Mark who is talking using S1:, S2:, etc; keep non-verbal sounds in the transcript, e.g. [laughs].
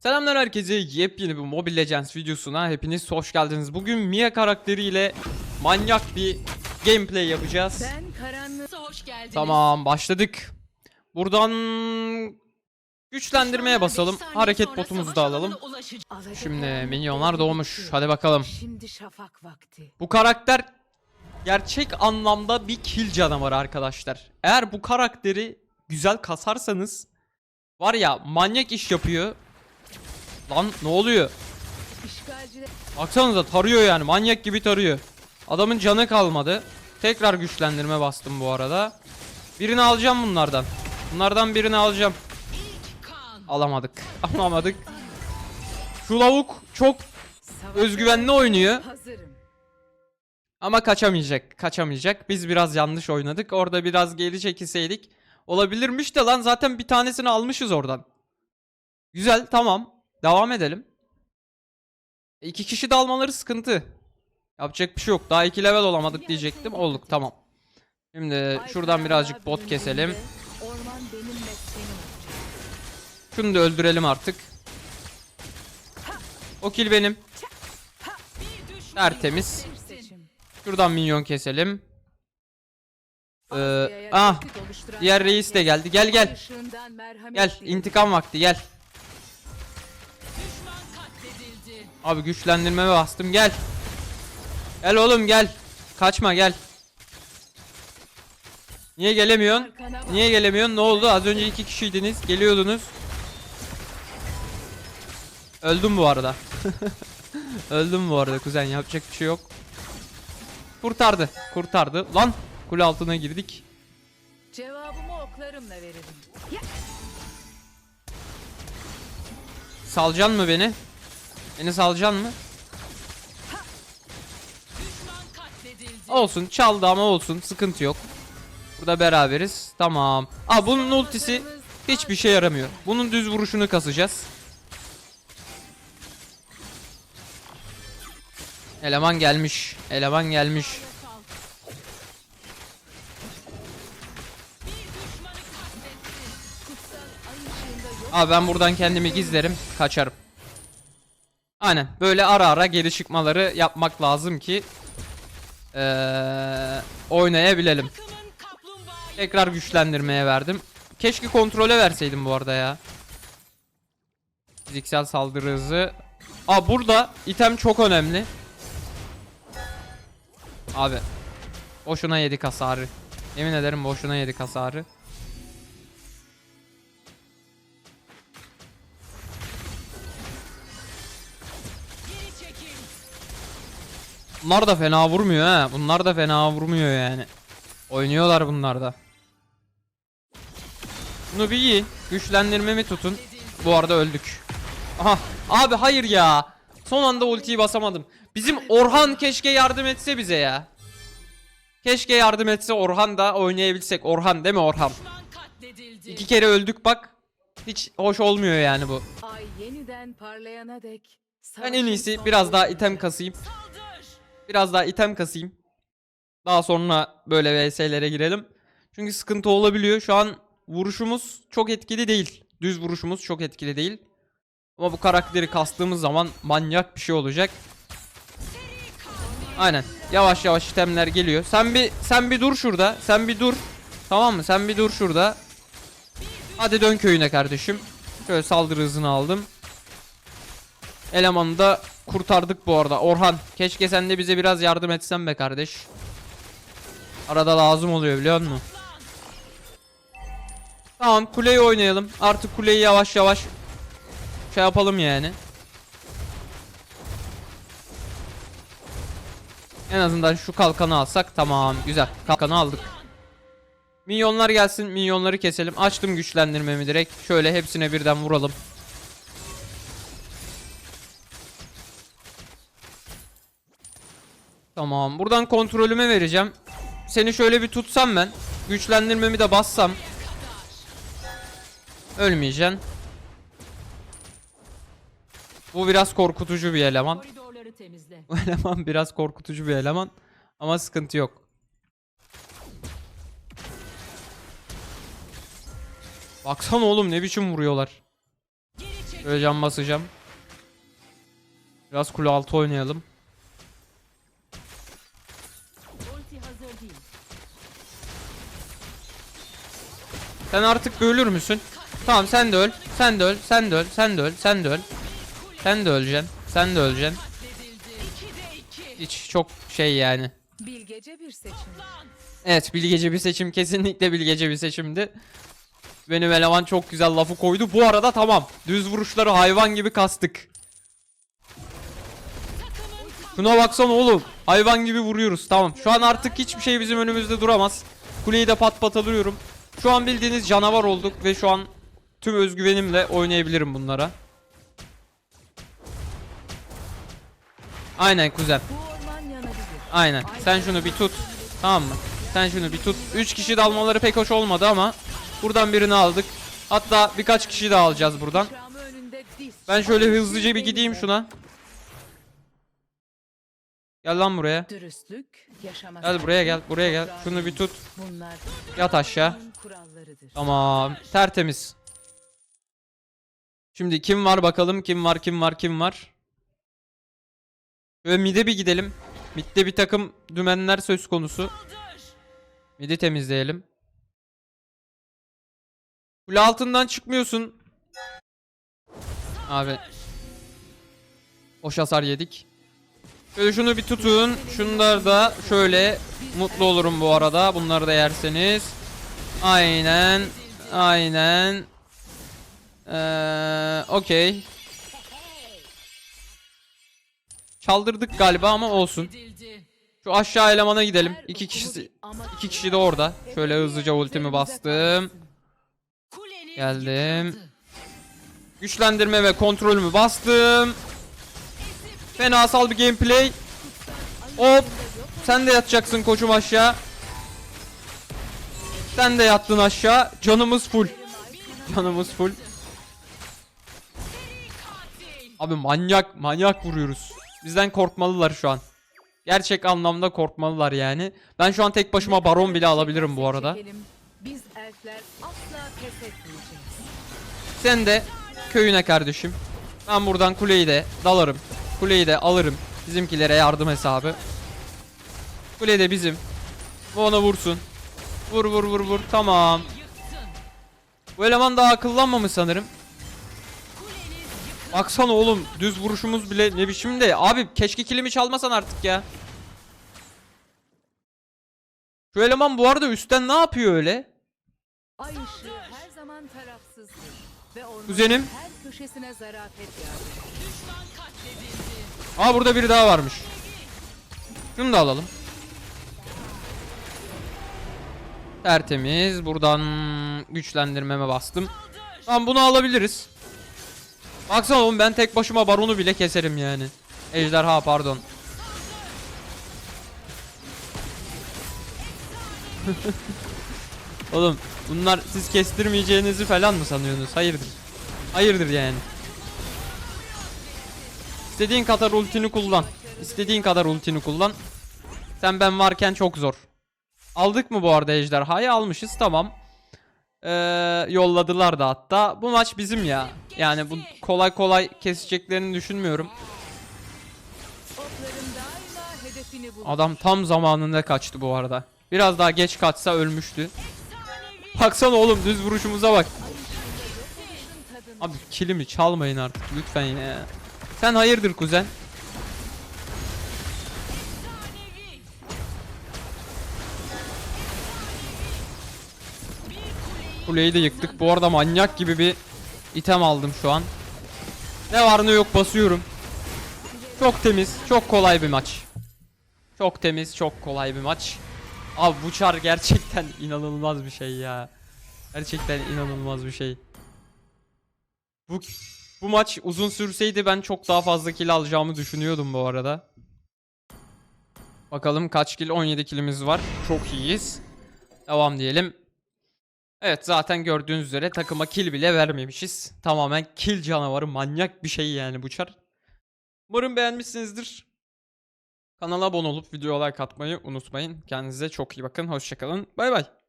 S1: Selamlar herkese yepyeni bir Mobile Legends videosuna hepiniz hoş geldiniz. Bugün Mia karakteriyle manyak bir gameplay yapacağız.
S2: Ben
S3: Hoş geldiniz.
S1: Tamam başladık. Buradan güçlendirmeye basalım. Hareket potumuzu da alalım. Şimdi minyonlar doğmuş. Hadi bakalım.
S2: Şimdi şafak vakti.
S1: Bu karakter gerçek anlamda bir kill canavarı arkadaşlar. Eğer bu karakteri güzel kasarsanız var ya manyak iş yapıyor. Lan ne oluyor? Baksanıza tarıyor yani manyak gibi tarıyor. Adamın canı kalmadı. Tekrar güçlendirme bastım bu arada. Birini alacağım bunlardan. Bunlardan birini alacağım. Alamadık. [laughs] Alamadık. Şu lavuk çok özgüvenli oynuyor. Ama kaçamayacak. Kaçamayacak. Biz biraz yanlış oynadık. Orada biraz geri çekilseydik. Olabilirmiş de lan zaten bir tanesini almışız oradan. Güzel tamam. Devam edelim. E, İki kişi de almaları sıkıntı. Yapacak bir şey yok. Daha iki level olamadık diyecektim. Olduk tamam. Şimdi şuradan birazcık bot keselim. Şunu da öldürelim artık. O kill benim. Tertemiz. Şuradan minyon keselim. Ee, ah diğer reis de geldi. Gel gel. Gel intikam vakti gel. Abi güçlendirme bastım gel. Gel oğlum gel. Kaçma gel. Niye gelemiyorsun? Niye gelemiyorsun? Ne oldu? Az önce iki kişiydiniz. Geliyordunuz. Öldüm bu arada. [laughs] Öldüm bu arada kuzen. Yapacak bir şey yok. Kurtardı. Kurtardı. Lan kule altına girdik.
S2: Cevabımı oklarımla veririm.
S1: Salcan mı beni? Beni salcan mı? Olsun çaldı ama olsun sıkıntı yok. Burada beraberiz. Tamam. Aa bunun ultisi hiçbir şey yaramıyor. Bunun düz vuruşunu kasacağız. Eleman gelmiş. Eleman gelmiş. Aa ben buradan kendimi gizlerim. Kaçarım. Aynen. Böyle ara ara geri çıkmaları yapmak lazım ki eee oynayabilelim. Tekrar güçlendirmeye verdim. Keşke kontrole verseydim bu arada ya. Fiziksel saldırı hızı. Aa burada item çok önemli. Abi. Boşuna yedik hasarı. Yemin ederim boşuna yedik hasarı. Bunlar da fena vurmuyor ha. Bunlar da fena vurmuyor yani. Oynuyorlar bunlar da. Bunu bir iyi. Güçlendirmemi tutun. Bu arada öldük. Aha. Abi hayır ya. Son anda ultiyi basamadım. Bizim Orhan keşke yardım etse bize ya. Keşke yardım etse Orhan da oynayabilsek. Orhan değil mi Orhan? İki kere öldük bak. Hiç hoş olmuyor yani bu.
S2: Ay yeniden parlayana dek.
S1: Ben en iyisi biraz daha item kasayım. Biraz daha item kasayım. Daha sonra böyle VS'lere girelim. Çünkü sıkıntı olabiliyor. Şu an vuruşumuz çok etkili değil. Düz vuruşumuz çok etkili değil. Ama bu karakteri kastığımız zaman manyak bir şey olacak. Aynen. Yavaş yavaş itemler geliyor. Sen bir sen bir dur şurada. Sen bir dur. Tamam mı? Sen bir dur şurada. Hadi dön köyüne kardeşim. Şöyle saldırı hızını aldım. Elemanı da kurtardık bu arada. Orhan keşke sen de bize biraz yardım etsen be kardeş. Arada lazım oluyor biliyor musun? Tamam kuleyi oynayalım. Artık kuleyi yavaş yavaş şey yapalım yani. En azından şu kalkanı alsak tamam güzel. Kalkanı aldık. Minyonlar gelsin. Minyonları keselim. Açtım güçlendirmemi direkt. Şöyle hepsine birden vuralım. Tamam. Buradan kontrolüme vereceğim. Seni şöyle bir tutsam ben. Güçlendirmemi de bassam. Ölmeyeceksin. Bu biraz korkutucu bir eleman. [laughs] Bu eleman biraz korkutucu bir eleman. Ama sıkıntı yok. Baksana oğlum ne biçim vuruyorlar. Böyle can basacağım. Biraz kule altı oynayalım. Sen artık bir ölür müsün? Tamam sen de öl. Sen de öl. Sen de öl. Sen de öl. Sen de öl. Sen de öleceksin. Sen de öleceksin. Hiç çok şey yani.
S2: Bilgece bir seçim.
S1: Evet bilgece bir seçim kesinlikle bilgece bir seçimdi. Benim eleman çok güzel lafı koydu. Bu arada tamam. Düz vuruşları hayvan gibi kastık. Şuna baksana oğlum. Hayvan gibi vuruyoruz. Tamam. Şu an artık hiçbir şey bizim önümüzde duramaz. Kuleyi de pat pat alıyorum. Şu an bildiğiniz canavar olduk ve şu an tüm özgüvenimle oynayabilirim bunlara. Aynen kuzen. Aynen. Sen şunu bir tut. Tamam mı? Sen şunu bir tut. 3 kişi dalmaları pek hoş olmadı ama buradan birini aldık. Hatta birkaç kişi daha alacağız buradan. Ben şöyle hızlıca bir gideyim şuna. Gel lan buraya.
S2: Dürüstlük yaşama.
S1: Gel buraya gel. Buraya gel. Şunu bir tut.
S2: Bunlar
S1: Yat aşağı.
S2: kurallarıdır.
S1: Tamam. Tertemiz. Şimdi kim var bakalım kim var kim var kim var. Şöyle mide bir gidelim. Midde bir takım dümenler söz konusu. Midi temizleyelim. Kule altından çıkmıyorsun. Abi. Hoş hasar yedik. Şöyle şunu bir tutun. Şunlar da şöyle. Mutlu olurum bu arada. Bunları da yerseniz. Aynen. Aynen. Ee, Okey. Çaldırdık galiba ama olsun. Şu aşağı elemana gidelim. İki
S2: amaç
S1: iki kişi de orada. Şöyle hızlıca ultimi bastım. Geldim. Güçlendirme ve kontrolümü bastım. Fenasal bir gameplay. Hop. Sen de yatacaksın koçum aşağı. Sen de yattın aşağı. Canımız full. Canımız full. Abi manyak manyak vuruyoruz. Bizden korkmalılar şu an. Gerçek anlamda korkmalılar yani. Ben şu an tek başıma baron bile alabilirim bu arada.
S2: Çekelim. Biz elfler asla pes etmeyeceğiz.
S1: Sen de köyüne kardeşim. Ben buradan kuleyi de dalarım. Kuleyi de alırım. Bizimkilere yardım hesabı. Kule de bizim. Bu ona vursun. Vur vur vur vur. Tamam. Bu eleman daha akıllanmamış sanırım. Baksana oğlum düz vuruşumuz bile ne biçim de. Abi keşke kilimi çalmasan artık ya. Şu eleman bu arada üstten ne yapıyor öyle?
S2: Ay ışığı her zaman tarafsızdır. Ve ormanın
S1: Kuzenim.
S2: her köşesine zarafet yağdır.
S3: Düşman katledildi.
S1: Aa burada biri daha varmış. Şunu da alalım. Tertemiz. Buradan güçlendirmeme bastım. Tamam bunu alabiliriz. Baksana oğlum ben tek başıma baronu bile keserim yani. Ejderha pardon. [laughs] oğlum bunlar siz kestirmeyeceğinizi falan mı sanıyorsunuz? Hayırdır? Hayırdır yani. İstediğin kadar ultini kullan. İstediğin kadar ultini kullan. Sen ben varken çok zor. Aldık mı bu arada ejderhayı? Almışız tamam. Ee, yolladılar da hatta. Bu maç bizim ya. Yani bu kolay kolay keseceklerini düşünmüyorum. Adam tam zamanında kaçtı bu arada. Biraz daha geç kaçsa ölmüştü. Baksana oğlum düz vuruşumuza bak. Abi kilimi çalmayın artık lütfen ya. Sen hayırdır kuzen? Kuleyi de yıktık. Bu arada manyak gibi bir item aldım şu an. Ne var ne yok basıyorum. Çok temiz, çok kolay bir maç. Çok temiz, çok kolay bir maç. Abi bu çar gerçekten [laughs] inanılmaz bir şey ya. Gerçekten inanılmaz bir şey. Bu bu maç uzun sürseydi ben çok daha fazla kill alacağımı düşünüyordum bu arada. Bakalım kaç kill? 17 killimiz var. Çok iyiyiz. Devam diyelim. Evet zaten gördüğünüz üzere takıma kill bile vermemişiz. Tamamen kill canavarı manyak bir şey yani bu çar. Umarım beğenmişsinizdir. Kanala abone olup videoya like atmayı unutmayın. Kendinize çok iyi bakın. Hoşçakalın. Bay bay.